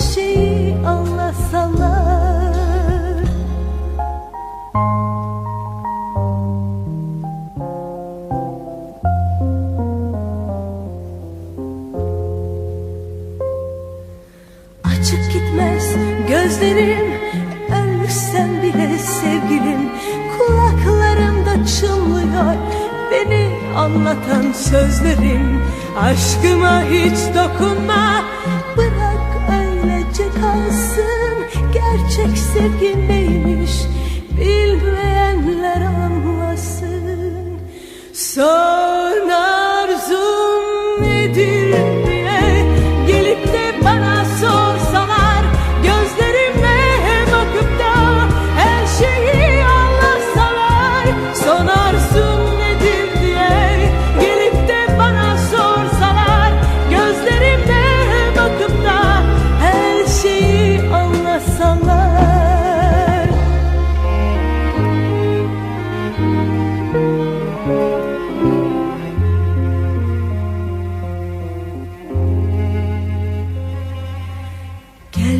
şeyi anlatsalar Açık gitmez gözlerim Ölsem bile sevgilim. Kulaklarımda çınlıyor Beni anlatan sözlerim. Aşkıma hiç dokunma Bırak Gerçek sevgi neymiş Bilmeyenler anlasın. Son